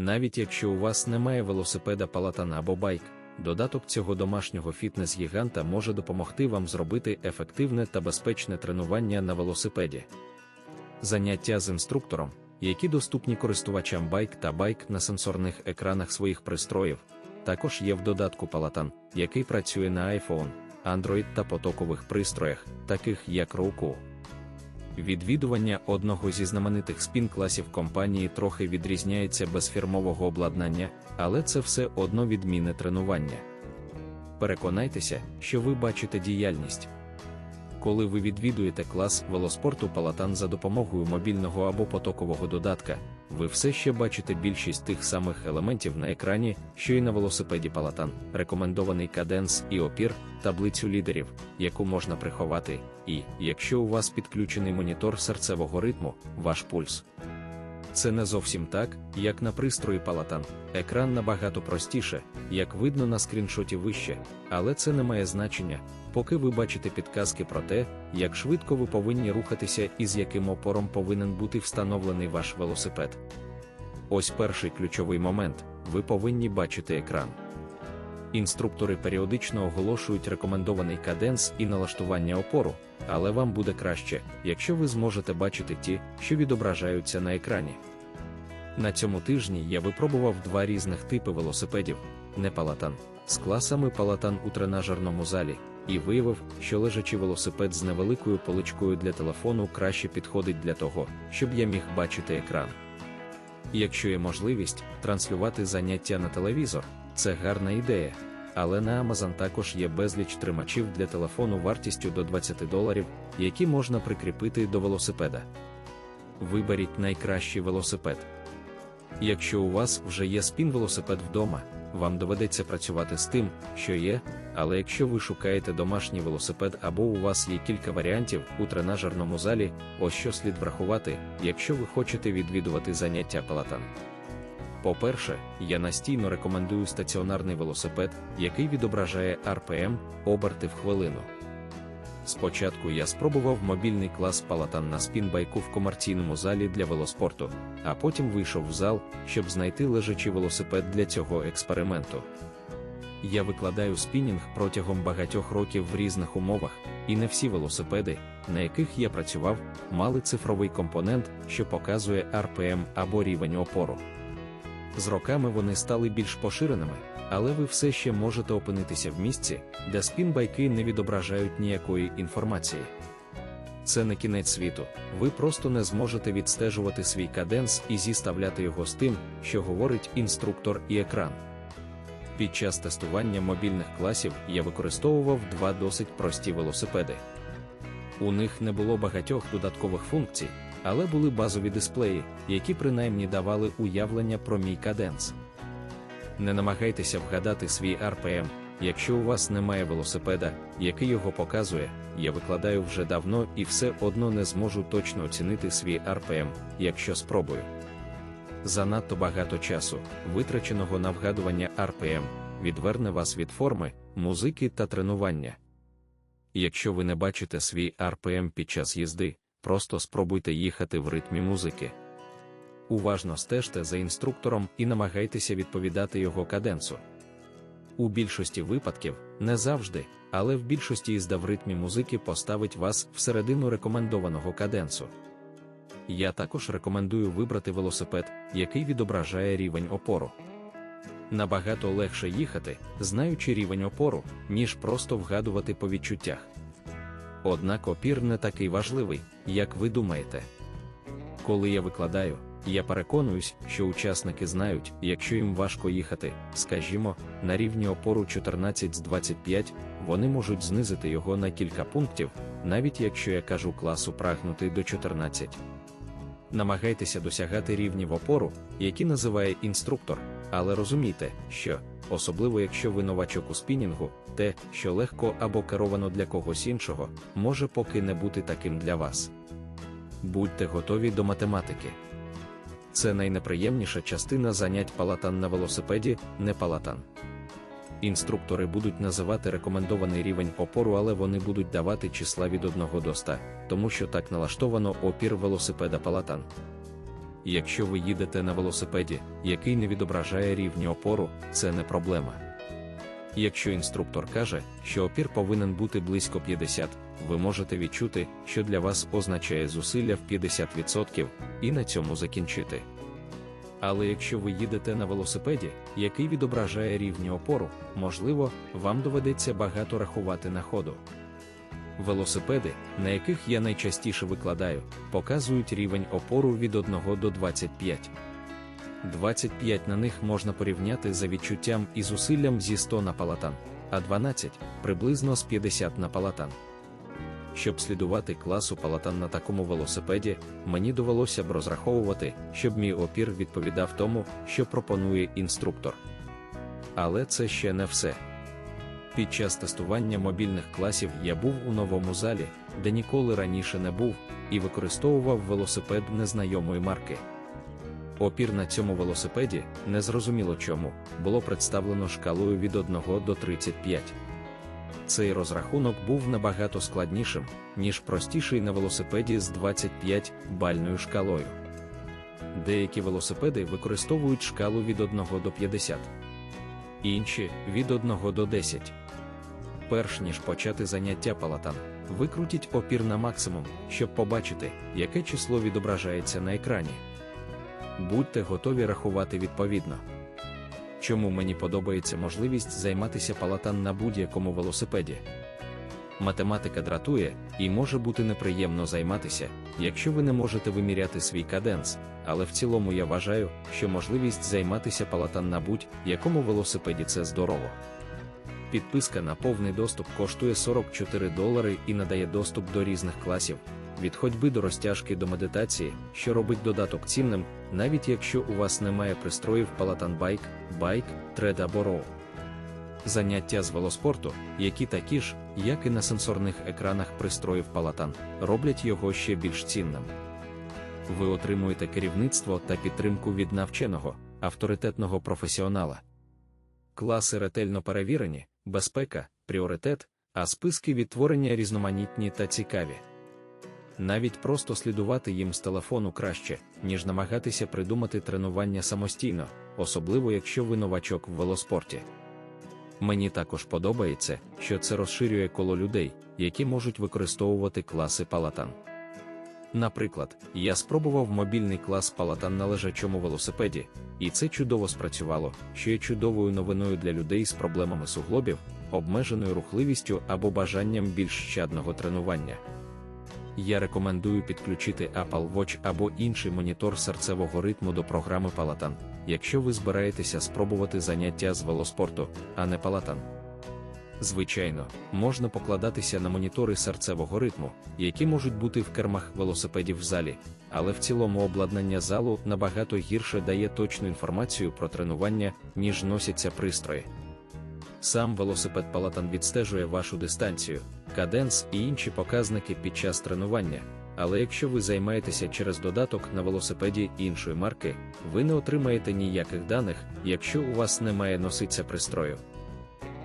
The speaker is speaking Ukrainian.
Навіть якщо у вас немає велосипеда Палатан або байк, додаток цього домашнього фітнес-гіганта може допомогти вам зробити ефективне та безпечне тренування на велосипеді. Заняття з інструктором, які доступні користувачам байк та байк на сенсорних екранах своїх пристроїв, також є в додатку Палатан, який працює на iPhone, Android та потокових пристроях, таких як Roku. Відвідування одного зі знаменитих спін-класів компанії трохи відрізняється без фірмового обладнання, але це все одно відмінне тренування. Переконайтеся, що ви бачите діяльність. Коли ви відвідуєте клас велоспорту Палатан за допомогою мобільного або потокового додатка, ви все ще бачите більшість тих самих елементів на екрані, що і на велосипеді Палатан, рекомендований каденс і опір, таблицю лідерів, яку можна приховати, і, якщо у вас підключений монітор серцевого ритму, ваш пульс. Це не зовсім так, як на пристрої Палатан. Екран набагато простіше, як видно на скріншоті вище, але це не має значення, поки ви бачите підказки про те, як швидко ви повинні рухатися і з яким опором повинен бути встановлений ваш велосипед. Ось перший ключовий момент: ви повинні бачити екран. Інструктори періодично оголошують рекомендований каденс і налаштування опору, але вам буде краще, якщо ви зможете бачити ті, що відображаються на екрані. На цьому тижні я випробував два різних типи велосипедів: не палатан, з класами палатан у тренажерному залі, і виявив, що лежачий велосипед з невеликою поличкою для телефону краще підходить для того, щоб я міг бачити екран. Якщо є можливість транслювати заняття на телевізор, це гарна ідея. Але на Amazon також є безліч тримачів для телефону вартістю до 20 доларів, які можна прикріпити до велосипеда. Виберіть найкращий велосипед. Якщо у вас вже є спін-велосипед вдома, вам доведеться працювати з тим, що є, але якщо ви шукаєте домашній велосипед або у вас є кілька варіантів у тренажерному залі, ось що слід врахувати, якщо ви хочете відвідувати заняття палатан. По-перше, я настійно рекомендую стаціонарний велосипед, який відображає RPM оберти в хвилину. Спочатку я спробував мобільний клас палатан на спінбайку в комерційному залі для велоспорту, а потім вийшов в зал, щоб знайти лежачий велосипед для цього експерименту. Я викладаю спінінг протягом багатьох років в різних умовах, і не всі велосипеди, на яких я працював, мали цифровий компонент, що показує RPM або рівень опору. З роками вони стали більш поширеними, але ви все ще можете опинитися в місці, де спінбайки не відображають ніякої інформації. Це не кінець світу, ви просто не зможете відстежувати свій каденс і зіставляти його з тим, що говорить інструктор і екран. Під час тестування мобільних класів я використовував два досить прості велосипеди. У них не було багатьох додаткових функцій, але були базові дисплеї, які принаймні давали уявлення про мій каденс. Не намагайтеся вгадати свій RPM, якщо у вас немає велосипеда, який його показує, я викладаю вже давно і все одно не зможу точно оцінити свій RPM, якщо спробую. Занадто багато часу, витраченого на вгадування RPM, відверне вас від форми, музики та тренування. Якщо ви не бачите свій RPM під час їзди, просто спробуйте їхати в ритмі музики. Уважно стежте за інструктором і намагайтеся відповідати його каденсу. У більшості випадків, не завжди, але в більшості їзда в ритмі музики поставить вас всередину рекомендованого каденсу. Я також рекомендую вибрати велосипед, який відображає рівень опору. Набагато легше їхати, знаючи рівень опору, ніж просто вгадувати по відчуттях. Однак опір не такий важливий, як ви думаєте. Коли я викладаю, я переконуюсь, що учасники знають, якщо їм важко їхати, скажімо, на рівні опору 14 з 25, вони можуть знизити його на кілька пунктів, навіть якщо я кажу класу прагнути до 14. Намагайтеся досягати рівнів опору, які називає інструктор, але розумійте, що, особливо якщо ви новачок у спінінгу, те, що легко або керовано для когось іншого, може поки не бути таким для вас. Будьте готові до математики. Це найнеприємніша частина занять палатан на велосипеді, не палатан. Інструктори будуть називати рекомендований рівень опору, але вони будуть давати числа від 1 до 100, тому що так налаштовано опір велосипеда палатан. Якщо ви їдете на велосипеді, який не відображає рівні опору, це не проблема. Якщо інструктор каже, що опір повинен бути близько 50, ви можете відчути, що для вас означає зусилля в 50% і на цьому закінчити. Але якщо ви їдете на велосипеді, який відображає рівні опору, можливо, вам доведеться багато рахувати на ходу. Велосипеди, на яких я найчастіше викладаю, показують рівень опору від 1 до 25. 25 на них можна порівняти за відчуттям і зусиллям зі 100 на палатан, а 12 приблизно з 50 на палатан. Щоб слідувати класу палатан на такому велосипеді, мені довелося б розраховувати, щоб мій опір відповідав тому, що пропонує інструктор. Але це ще не все. Під час тестування мобільних класів я був у новому залі, де ніколи раніше не був, і використовував велосипед незнайомої марки. Опір на цьому велосипеді, незрозуміло чому, було представлено шкалою від 1 до 35. Цей розрахунок був набагато складнішим, ніж простіший на велосипеді з 25 бальною шкалою. Деякі велосипеди використовують шкалу від 1 до 50, інші від 1 до 10. Перш ніж почати заняття палатан, викрутіть опір на максимум, щоб побачити, яке число відображається на екрані. Будьте готові рахувати відповідно. Чому мені подобається можливість займатися палатан на будь-якому велосипеді? Математика дратує і може бути неприємно займатися, якщо ви не можете виміряти свій каденс, але в цілому я вважаю, що можливість займатися палатан на будь-якому велосипеді це здорово. Підписка на повний доступ коштує 44 долари і надає доступ до різних класів, від ходьби до розтяжки до медитації, що робить додаток цінним, навіть якщо у вас немає пристроїв Peloton Bike, Bike, Tread або Row. Заняття з велоспорту, які такі ж, як і на сенсорних екранах пристроїв Peloton, роблять його ще більш цінним. Ви отримуєте керівництво та підтримку від навченого, авторитетного професіонала. Класи ретельно перевірені, безпека, пріоритет, а списки відтворення різноманітні та цікаві. Навіть просто слідувати їм з телефону краще, ніж намагатися придумати тренування самостійно, особливо якщо ви новачок в велоспорті. Мені також подобається, що це розширює коло людей, які можуть використовувати класи палатан. Наприклад, я спробував мобільний клас палатан на лежачому велосипеді, і це чудово спрацювало, що є чудовою новиною для людей з проблемами суглобів, обмеженою рухливістю або бажанням більш щадного тренування. Я рекомендую підключити Apple Watch або інший монітор серцевого ритму до програми Peloton, якщо ви збираєтеся спробувати заняття з велоспорту, а не Peloton. Звичайно, можна покладатися на монітори серцевого ритму, які можуть бути в кермах велосипедів в залі, але в цілому обладнання залу набагато гірше дає точну інформацію про тренування, ніж носяться пристрої. Сам велосипед Peloton відстежує вашу дистанцію, каденс і інші показники під час тренування. Але якщо ви займаєтеся через додаток на велосипеді іншої марки, ви не отримаєте ніяких даних, якщо у вас немає носиця пристрою.